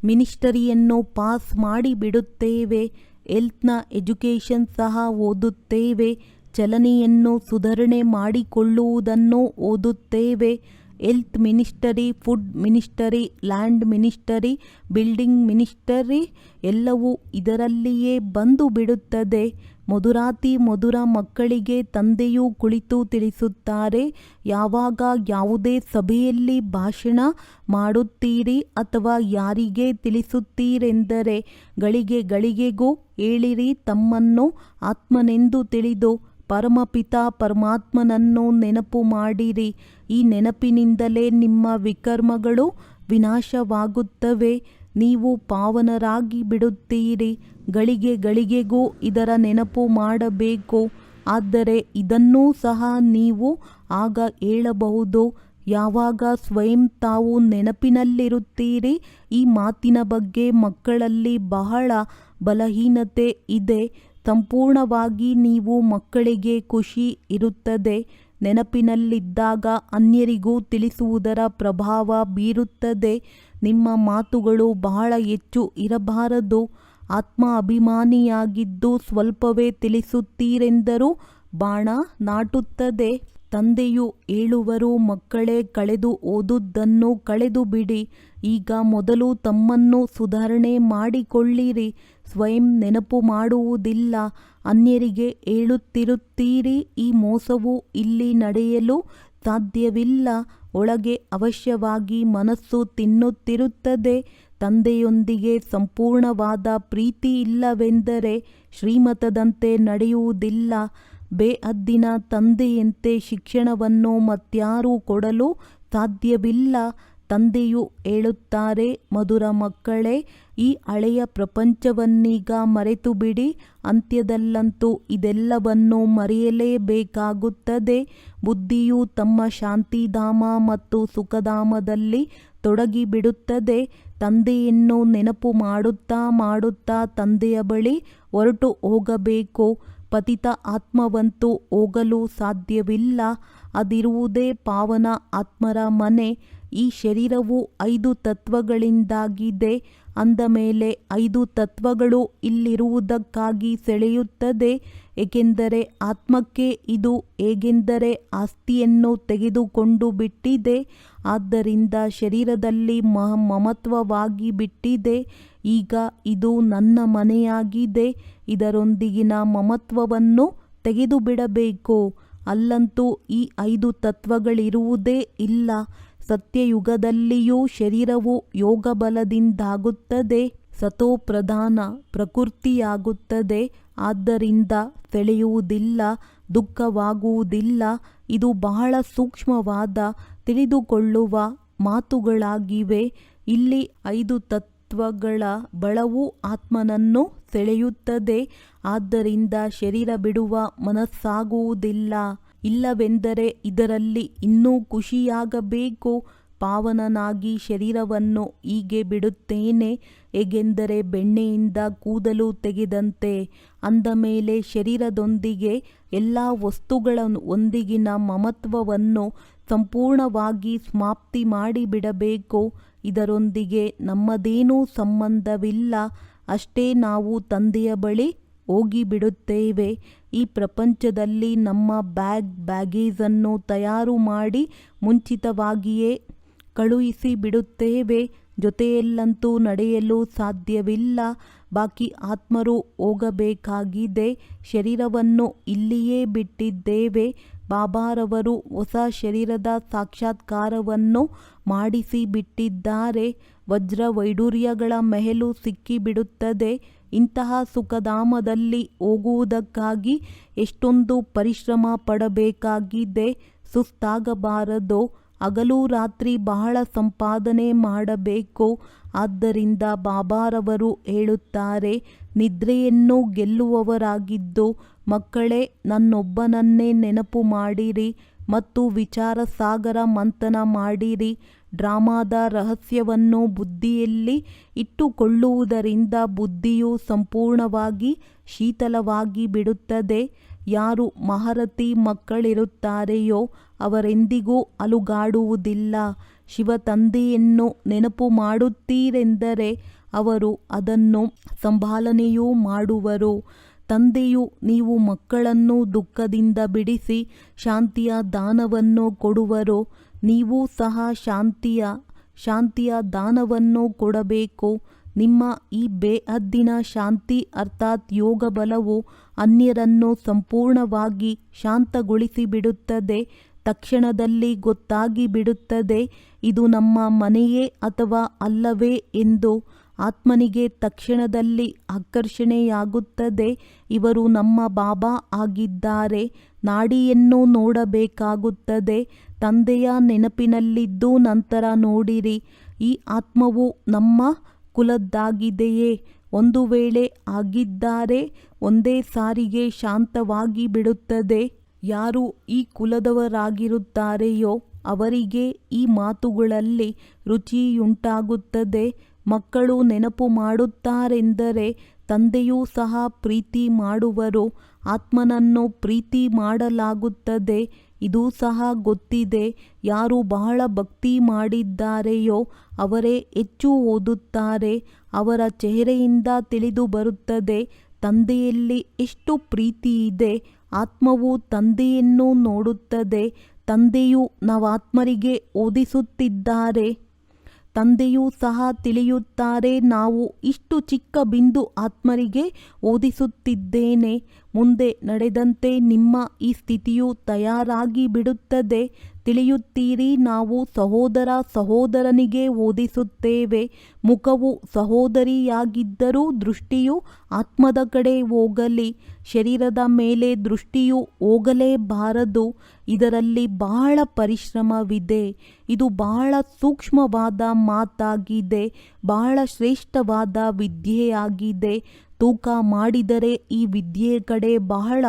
[SPEAKER 2] ಮಿನಿಸ್ಟರಿಯನ್ನು ಪಾಸ್ ಮಾಡಿಬಿಡುತ್ತೇವೆ. ಎಲ್ತ್ನ ಎಜುಕೇಷನ್ ಸಹ ಓದುತ್ತೇವೆ. ಚಲನೆಯನ್ನು ಸುಧಾರಣೆ ಮಾಡಿಕೊಳ್ಳುವುದನ್ನು ಓದುತ್ತೇವೆ. Health ministry food ministry land ministry building ministry ಎಲ್ಲವೂ ಇದರಲ್ಲಿಯೇ ಬಂದು ಬಿಡುತ್ತದೆ. ಮಧುರಾತಿ ಮಧುರ ಮಕ್ಕಳಿಗೆ ತಂದೆಯು ಕುಳಿತು ತಿಳಿಸುತ್ತಾರೆ. ಯಾವಾಗ ಯಾವುದೇ ಸಭೆಯಲ್ಲಿ ಭಾಷಣ ಮಾಡುತ್ತೀರಿ ಅಥವಾ ಯಾರಿಗೆ ತಿಳಿಸುತ್ತೀರೆಂದರೆ ಗಳಿಗೆ ಗಳಿಗೆಗೂ ಹೇಳಿರಿ ತಮ್ಮನ್ನು ಆತ್ಮನೆಂದು ತಿಳಿದು ಪರಮಪಿತ ಪರಮಾತ್ಮನನ್ನು ನೆನಪು ಮಾಡಿರಿ. ಈ ನೆನಪಿನಿಂದಲೇ ನಿಮ್ಮ ವಿಕರ್ಮಗಳು ವಿನಾಶವಾಗುತ್ತವೆ. ನೀವು ಪಾವನರಾಗಿ ಬಿಡುತ್ತೀರಿ. ಗಳಿಗೆ ಗಳಿಗೆಗೂ ಇದರ ನೆನಪು ಮಾಡಬೇಕು. ಆದರೆ ಇದನ್ನೂ ಸಹ ನೀವು ಆಗ ಹೇಳಬಹುದು. ಯಾವಾಗ ಸ್ವಯಂ ತಾವು ನೆನಪಿನಲ್ಲಿರುತ್ತೀರಿ. ಈ ಮಾತಿನ ಬಗ್ಗೆ ಮಕ್ಕಳಲ್ಲಿ ಬಹಳ ಬಲಹೀನತೆ ಇದೆ. ಸಂಪೂರ್ಣವಾಗಿ ನೀವು ಮಕ್ಕಳಿಗೆ ಖುಷಿ ಇರುತ್ತದೆ. ನೆನಪಿನಲ್ಲಿದ್ದಾಗ ಅನ್ಯರಿಗೂ ತಿಳಿಸುವುದರ ಪ್ರಭಾವ ಬೀರುತ್ತದೆ. ನಿಮ್ಮ ಮಾತುಗಳು ಬಹಳ ಹೆಚ್ಚು ಇರಬಾರದು. ಆತ್ಮ ಅಭಿಮಾನಿಯಾಗಿದ್ದು ಸ್ವಲ್ಪವೇ ತಿಳಿಸುತ್ತೀರೆಂದರೂ ಬಾಣ ನಾಟುತ್ತದೆ. ತಂದೆಯು ಹೇಳುವರು, ಮಕ್ಕಳೇ ಕಳೆದು ಓದುದನ್ನು ಕಳೆದು ಬಿಡಿ ಈಗ ಮೊದಲು ತಮ್ಮನ್ನು ಸುಧಾರಣೆ ಮಾಡಿಕೊಳ್ಳಿರಿ. ಸ್ವಯಂ ನೆನಪು ಮಾಡುವುದಿಲ್ಲ. ಅನ್ಯರಿಗೆ ಹೇಳುತ್ತಿರುತ್ತೀರಿ, ಈ ಮೋಸವು ಇಲ್ಲಿ ನಡೆಯಲು ಸಾಧ್ಯವಿಲ್ಲ. ಒಳಗೆ ಅವಶ್ಯವಾಗಿ ಮನಸ್ಸು ತಿನ್ನುತ್ತಿರುತ್ತದೆ. ತಂದೆಯೊಂದಿಗೆ ಸಂಪೂರ್ಣವಾದ ಪ್ರೀತಿ ಇಲ್ಲವೆಂದರೆ ಶ್ರೀಮತದಂತೆ ನಡೆಯುವುದಿಲ್ಲ. ಬೇಅದ್ದಿನ ತಂದೆಯಂತೆ ಶಿಕ್ಷಣವನ್ನು ಮತ್ಯಾರೂ ಕೊಡಲು ಸಾಧ್ಯವಿಲ್ಲ. ತಂದೆಯು ಹೇಳುತ್ತಾರೆ, ಮಧುರ ಮಕ್ಕಳೇ, ಈ ಹಳೆಯ ಪ್ರಪಂಚವನ್ನೀಗ ಮರೆತು ಬಿಡಿ ಅಂತ್ಯದಲ್ಲಂತೂ ಇದೆಲ್ಲವನ್ನು ಮರೆಯಲೇಬೇಕಾಗುತ್ತದೆ. ಬುದ್ಧಿಯು ತಮ್ಮ ಶಾಂತಿಧಾಮ ಮತ್ತು ಸುಖಧಾಮದಲ್ಲಿ ತೊಡಗಿಬಿಡುತ್ತದೆ. ತಂದೆಯನ್ನು ನೆನಪು ಮಾಡುತ್ತಾ ಮಾಡುತ್ತಾ ತಂದೆಯ ಬಳಿ ಹೊರಟು ಹೋಗಬೇಕು. ಪತಿತ ಆತ್ಮವಂತೂ ಹೋಗಲು ಸಾಧ್ಯವಿಲ್ಲ. ಅದಿರುವುದೇ ಪಾವನ ಆತ್ಮರ ಮನೆ. ಈ ಶರೀರವು ಐದು ತತ್ವಗಳಿಂದಾಗಿದೆ. ಅಂದ ಮೇಲೆ ಐದು ತತ್ವಗಳು ಇಲ್ಲಿರುವುದಕ್ಕಾಗಿ ಸೆಳೆಯುತ್ತದೆ. ಏಕೆಂದರೆ ಆತ್ಮಕ್ಕೆ ಇದು ಹೇಗೆಂದರೆ ಆಸ್ತಿಯನ್ನು ತೆಗೆದುಕೊಂಡು ಬಿಟ್ಟಿದೆ. ಆದ್ದರಿಂದ ಶರೀರದಲ್ಲಿ ಮಹ ಮಮತ್ವವಾಗಿ ಬಿಟ್ಟಿದೆ. ಈಗ ಇದು ನನ್ನ ಮನೆಯಾಗಿದೆ, ಇದರೊಂದಿಗಿನ ಮಮತ್ವವನ್ನು ತೆಗೆದುಬಿಡಬೇಕು. ಅಲ್ಲಂತೂ ಈ ಐದು ತತ್ವಗಳಿರುವುದೇ ಇಲ್ಲ. ಸತ್ಯಯುಗದಲ್ಲಿಯೂ ಶರೀರವು ಯೋಗಬಲದಿಂದಾಗುತ್ತದೆ ಸತೋಪ್ರಧಾನ ಸತೋ ಪ್ರಧಾನ ಪ್ರಕೃತಿಯಾಗುತ್ತದೆ. ಆದ್ದರಿಂದ ಸೆಳೆಯುವುದಿಲ್ಲ, ದುಃಖವಾಗುವುದಿಲ್ಲ, ಇದು ಬಹಳ ಸೂಕ್ಷ್ಮವಾದ, ತಿಳಿದುಕೊಳ್ಳುವ ಮಾತುಗಳಾಗಿವೆ. ಇಲ್ಲಿ ಐದು ತತ್ವಗಳ ಬಳವು ಆತ್ಮನನ್ನು ಸೆಳೆಯುತ್ತದೆ. ಆದ್ದರಿಂದ ಶರೀರ ಬಿಡುವ ಮನಸ್ಸಾಗುವುದಿಲ್ಲ. ಇಲ್ಲವೆಂದರೆ ಇದರಲ್ಲಿ ಇನ್ನೂ ಖುಷಿಯಾಗಬೇಕು. ಪಾವನನಾಗಿ ಶರೀರವನ್ನು ಹೀಗೆ ಬಿಡುತ್ತೇನೆ. ಹೇಗೆಂದರೆ ಬೆಣ್ಣೆಯಿಂದ ಕೂದಲು ತೆಗೆದಂತೆ. ಅಂದ ಮೇಲೆ ಶರೀರದೊಂದಿಗೆ ಎಲ್ಲ ವಸ್ತುಗಳ ಒಂದಿಗಿನ ಮಮತ್ವವನ್ನು ಸಂಪೂರ್ಣವಾಗಿ ಸಮಾಪ್ತಿ ಮಾಡಿಬಿಡಬೇಕು. ಇದರೊಂದಿಗೆ ನಮ್ಮದೇನೂ ಸಂಬಂಧವಿಲ್ಲ. ಅಷ್ಟೇ ನಾವು ತಂದೆಯ ಬಳಿ ಹೋಗಿಬಿಡುತ್ತೇವೆ. ಈ ಪ್ರಪಂಚದಲ್ಲಿ ನಮ್ಮ ಬ್ಯಾಗ್ ಬ್ಯಾಗೇಜನ್ನು ತಯಾರು ಮಾಡಿ ಮುಂಚಿತವಾಗಿಯೇ ಕಳುಹಿಸಿ ಬಿಡುತ್ತೇವೆ. ಜೊತೆಯಲ್ಲಂತೂ ನಡೆಯಲು ಸಾಧ್ಯವಿಲ್ಲ. ಬಾಕಿ ಆತ್ಮರು ಹೋಗಬೇಕಾಗಿದೆ. ಶರೀರವನ್ನು ಇಲ್ಲಿಯೇ ಬಿಟ್ಟಿದ್ದೇವೆ. ಬಾಬಾರವರು ಹೊಸ ಶರೀರದ ಸಾಕ್ಷಾತ್ಕಾರವನ್ನು ಮಾಡಿಸಿಬಿಟ್ಟಿದ್ದಾರೆ ವಜ್ರ ವೈಡೂರ್ಯಗಳ ಮೆಹಲು ಸಿಕ್ಕಿಬಿಡುತ್ತದೆ. ಇಂತಹ ಸುಖಧಾಮದಲ್ಲಿ ಹೋಗುವುದಕ್ಕಾಗಿ ಎಷ್ಟೊಂದು ಪರಿಶ್ರಮ ಪಡಬೇಕಾಗಿದೆ. ಸುಸ್ತಾಗಬಾರದು. ಹಗಲು ರಾತ್ರಿ ಬಹಳ ಸಂಪಾದನೆ ಮಾಡಬೇಕು? ಆದ್ದರಿಂದ ಬಾಬಾರವರು ಹೇಳುತ್ತಾರೆ, ನಿದ್ರೆಯನ್ನು ಗೆಲ್ಲುವವರಾಗಿದ್ದು ಮಕ್ಕಳೇ, ನನ್ನೊಬ್ಬನನ್ನೇ ನೆನಪು ಮಾಡಿರಿ ಮತ್ತು ವಿಚಾರ ಸಾಗರ ಮಂಥನ ಮಾಡಿರಿ. ಡ್ರಾಮಾದ ರಹಸ್ಯವನ್ನು ಬುದ್ಧಿಯಲ್ಲಿ ಇಟ್ಟುಕೊಳ್ಳುವುದರಿಂದ ಬುದ್ಧಿಯು ಸಂಪೂರ್ಣವಾಗಿ ಶೀತಲವಾಗಿ ಬಿಡುತ್ತದೆ. ಯಾರು ಮಹರತಿ ಮಕ್ಕಳಿರುತ್ತಾರೆಯೋ ಅವರೆಂದಿಗೂ ಅಲುಗಾಡುವುದಿಲ್ಲ. ಶಿವ ತಂದೆಯನ್ನು ನೆನಪು ಮಾಡುತ್ತೀರೆಂದರೆ ಅವರು ಅದನ್ನು ಸಂಭಾಲನೆಯೂ ಮಾಡುವರು. ತಂದೆಯು ನೀವು ಮಕ್ಕಳನ್ನು ದುಃಖದಿಂದ ಬಿಡಿಸಿ ಶಾಂತಿಯ ದಾನವನ್ನು ಕೊಡುವರು. ನೀವು ಸಹ ಶಾಂತಿಯ ಶಾಂತಿಯ ದಾನವನ್ನು ಕೊಡಬೇಕು. ನಿಮ್ಮ ಈ ಬೇಹದ್ದಿನ ಶಾಂತಿ ಅರ್ಥಾತ್ ಯೋಗ ಬಲವು ಅನ್ಯರನ್ನು ಸಂಪೂರ್ಣವಾಗಿ ಶಾಂತಗೊಳಿಸಿಬಿಡುತ್ತದೆ. ತಕ್ಷಣದಲ್ಲಿ ಗೊತ್ತಾಗಿ ಬಿಡುತ್ತದೆ, ಇದು ನಮ್ಮ ಮನೆಯೇ ಅಥವಾ ಅಲ್ಲವೇ ಎಂದು ಆತ್ಮನಿಗೆ ತಕ್ಷಣದಲ್ಲಿ ಆಕರ್ಷಣೆಯಾಗುತ್ತದೆ. ಇವರು ನಮ್ಮ ಬಾಬಾ ಆಗಿದ್ದಾರೆ, ನಾಡಿಯನ್ನು ನೋಡಬೇಕಾಗುತ್ತದೆ. ತಂದೆಯ ನೆನಪಿನಲ್ಲಿದ್ದು ನಂತರ ನೋಡಿರಿ, ಈ ಆತ್ಮವು ನಮ್ಮ ಕುಲದ್ದಾಗಿದೆಯೇ? ಒಂದು ವೇಳೆ ಆಗಿದ್ದಾರೆ, ಒಂದೇ ಸಾರಿಗೆ ಶಾಂತವಾಗಿ ಬಿಡುತ್ತದೆ. ಯಾರು ಈ ಕುಲದವರಾಗಿರುತ್ತಾರೆಯೋ ಅವರಿಗೆ ಈ ಮಾತುಗಳಲ್ಲಿ ರುಚಿಯುಂಟಾಗುತ್ತದೆ. ಮಕ್ಕಳು ನೆನಪು ಮಾಡುತ್ತಾರೆಂದರೆ ತಂದೆಯೂ ಸಹ ಪ್ರೀತಿ ಮಾಡುವರು. ಆತ್ಮನನ್ನು ಪ್ರೀತಿ ಮಾಡಲಾಗುತ್ತದೆ. ಇದು ಸಹ ಗೊತ್ತಿದೆ. ಯಾರು ಬಹಳ ಭಕ್ತಿ ಮಾಡಿದ್ದಾರೆಯೋ ಅವರೇ ಹೆಚ್ಚು ಓದುತ್ತಾರೆ. ಅವರ ಚೆಹರೆಯಿಂದ ತಿಳಿದು ಬರುತ್ತದೆ. ತಂದೆಯಲ್ಲಿ ಎಷ್ಟು ಪ್ರೀತಿ ಇದೆ. ಆತ್ಮವು ತಂದೆಯನ್ನು ನೋಡುತ್ತದೆ, ತಂದೆಯು ನವಾತ್ಮರಿಗೆ ಓದಿಸುತ್ತಿದ್ದಾರೆ. ತಂದೆಯೂ ಸಹ ತಿಳಿಯುತ್ತಾರೆ, ನಾವು ಇಷ್ಟು ಚಿಕ್ಕ ಬಿಂದು ಆತ್ಮರಿಗೆ ಓದಿಸುತ್ತಿದ್ದೇನೆ. ಮುಂದೆ ನಡೆದಂತೆ ನಿಮ್ಮ ಈ ಸ್ಥಿತಿಯು ತಯಾರಾಗಿ ಬಿಡುತ್ತದೆ. ತಿಳಿಯುತ್ತೀರಿ. ನಾವು ಸಹೋದರ ಸಹೋದರನಿಗೆ ಓದಿಸುತ್ತೇವೆ. ಮುಖವು ಸಹೋದರಿಯಾಗಿದ್ದರೂ ದೃಷ್ಟಿಯು ಆತ್ಮದ ಕಡೆ ಹೋಗಲಿ. ಶರೀರದ ಮೇಲೆ ದೃಷ್ಟಿಯು ಹೋಗಲೇಬಾರದು. ಇದರಲ್ಲಿ ಬಹಳ ಪರಿಶ್ರಮವಿದೆ. ಇದು ಬಹಳ ಸೂಕ್ಷ್ಮವಾದ ಮಾತಾಗಿದೆ. ಬಹಳ ಶ್ರೇಷ್ಠವಾದ ವಿದ್ಯೆಯಾಗಿದೆ. ತೂಕ ಮಾಡಿದರೆ ಈ ವಿದ್ಯೆ ಕಡೆ ಬಹಳ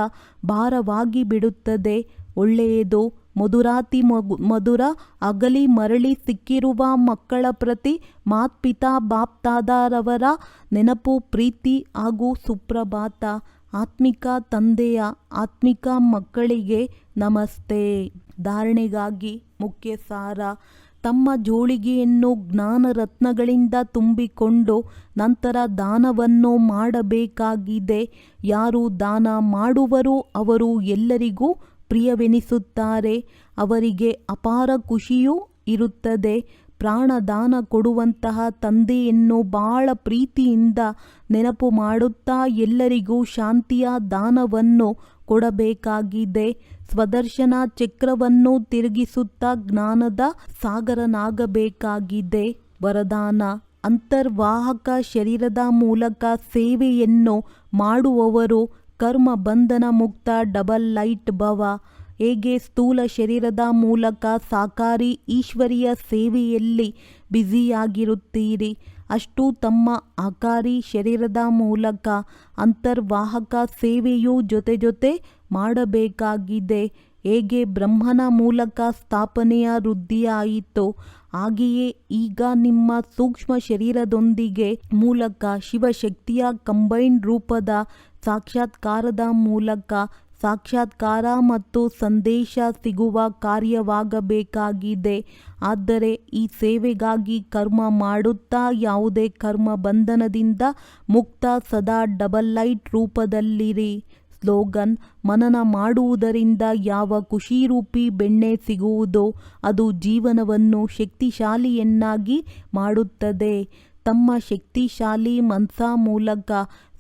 [SPEAKER 2] ಭಾರವಾಗಿ ಬಿಡುತ್ತದೆ ಒಳ್ಳೆಯದು. ಮಧುರಾತಿ ಮಧುರ ಅಗಲಿ ಮರಳಿ ಸಿಕ್ಕಿರುವ ಮಕ್ಕಳ ಪ್ರತಿ ಮಾತ್ಪಿತಾ ಬಾಪ್ತಾದಾರವರ ನೆನಪು, ಪ್ರೀತಿ ಹಾಗೂ ಸುಪ್ರಭಾತ. ಆತ್ಮಿಕ ತಂದೆಯ ಆತ್ಮಿಕ ಮಕ್ಕಳಿಗೆ ನಮಸ್ತೆ. ಧಾರಣೆಗಾಗಿ ಮುಖ್ಯ ಸಾರ ತಮ್ಮ ಜೋಳಿಗೆಯನ್ನು ಜ್ಞಾನ ರತ್ನಗಳಿಂದ ತುಂಬಿಕೊಂಡು ನಂತರ ದಾನವನ್ನು ಮಾಡಬೇಕಾಗಿದೆ. ಯಾರು ದಾನ ಮಾಡುವರೋ ಅವರು ಎಲ್ಲರಿಗೂ ಪ್ರಿಯವೆನಿಸುತ್ತಾರೆ. ಅವರಿಗೆ ಅಪಾರ ಖುಷಿಯೂ ಇರುತ್ತದೆ. ಪ್ರಾಣದಾನ ಕೊಡುವಂತಹ ತಂದೆಯನ್ನು ಬಹಳ ಪ್ರೀತಿಯಿಂದ ನೆನಪು ಮಾಡುತ್ತಾ ಎಲ್ಲರಿಗೂ ಶಾಂತಿಯ ದಾನವನ್ನು ಕೊಡಬೇಕಾಗಿದೆ. ಸ್ವದರ್ಶನ ಚಕ್ರವನ್ನು ತಿರುಗಿಸುತ್ತಾ ಜ್ಞಾನದ ಸಾಗರನಾಗಬೇಕಾಗಿದೆ. ವರದಾನ, ಅಂತರ್ವಾಹಕ ಶರೀರದ ಮೂಲಕ ಸೇವೆಯನ್ನು ಮಾಡುವವರು ಕರ್ಮ ಬಂಧನ ಮುಕ್ತ ಡಬಲ್ ಲೈಟ್ ಭವ. ಹೇಗೆ ಸ್ಥೂಲ ಶರೀರದ ಮೂಲಕ ಸಾಕಾರಿ ಈಶ್ವರಿಯ ಸೇವೆಯಲ್ಲಿ ಬ್ಯುಸಿಯಾಗಿರುತ್ತೀರಿ? ಅಷ್ಟು ತಮ್ಮ ಆಕಾರಿ ಶರೀರದ ಮೂಲಕ ಅಂತರ್ವಾಹಕ ಸೇವೆಯೂ ಜೊತೆ ಜೊತೆ ಮಾಡಬೇಕಾಗಿದೆ. ಹೇಗೆ ಬ್ರಹ್ಮನ ಮೂಲಕ ಸ್ಥಾಪನೆಯ ವೃದ್ಧಿಯಾಯಿತು, ಹಾಗೆಯೇ ಈಗ ನಿಮ್ಮ ಸೂಕ್ಷ್ಮ ಶರೀರದೊಂದಿಗೆ ಮೂಲಕ ಶಿವಶಕ್ತಿಯ ಕಂಬೈನ್ ರೂಪದ ಸಾಕ್ಷಾತ್ಕಾರದ ಮೂಲಕ ಸಾಕ್ಷಾತ್ಕಾರ ಮತ್ತು ಸಂದೇಶ ಸಿಗುವ ಕಾರ್ಯವಾಗಬೇಕಾಗಿದೆ. ಆದರೆ ಈ ಸೇವೆಗಾಗಿ ಕರ್ಮ ಮಾಡುತ್ತಾ ಯಾವುದೇ ಕರ್ಮ ಬಂಧನದಿಂದ ಮುಕ್ತ ಸದಾ ಡಬಲ್ ಲೈಟ್ ರೂಪದಲ್ಲಿರಿ. ಸ್ಲೋಗನ್, ಮನನ ಮಾಡುವುದರಿಂದ ಯಾವ ಖುಷಿ ರೂಪಿ ಬೆಣ್ಣೆ ಸಿಗುವುದೋ ಅದು ಜೀವನವನ್ನು ಶಕ್ತಿಶಾಲಿಯನ್ನಾಗಿ ಮಾಡುತ್ತದೆ. ತಮ್ಮ ಶಕ್ತಿಶಾಲಿ ಮನ್ಸಾ ಮೂಲಕ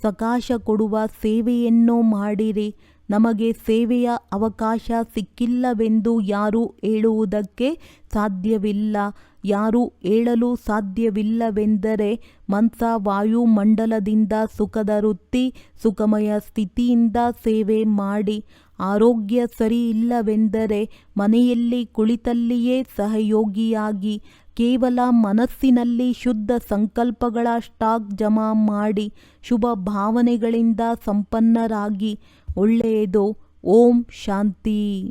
[SPEAKER 2] ಸಕಾಶ ಕೊಡುವ ಸೇವೆಯನ್ನು ಮಾಡಿರಿ. ನಮಗೆ ಸೇವೆಯ ಅವಕಾಶ ಸಿಕ್ಕಿಲ್ಲವೆಂದು ಯಾರೂ ಹೇಳುವುದಕ್ಕೆ ಸಾಧ್ಯವಿಲ್ಲ. ಯಾರು ಹೇಳಲು ಸಾಧ್ಯವಿಲ್ಲವೆಂದರೆ ಮನ್ಸ ವಾಯುಮಂಡಲದಿಂದ ಸುಖದ ವೃತ್ತಿ, ಸುಖಮಯ ಸ್ಥಿತಿಯಿಂದ ಸೇವೆ ಮಾಡಿ. ಆರೋಗ್ಯ ಸರಿ ಇಲ್ಲವೆಂದರೆ ಮನೆಯಲ್ಲಿ ಕುಳಿತಲ್ಲಿಯೇ ಸಹಯೋಗಿಯಾಗಿ. ಕೇವಲ ಮನಸ್ಸಿನಲ್ಲಿ ಶುದ್ಧ ಸಂಕಲ್ಪಗಳ ಸ್ಟಾಕ್ ಜಮಾ ಮಾಡಿ ಶುಭ ಭಾವನೆಗಳಿಂದ ಸಂಪನ್ನರಾಗಿ ಒಳ್ಳೆಯದು. ಓಂ ಶಾಂತಿ.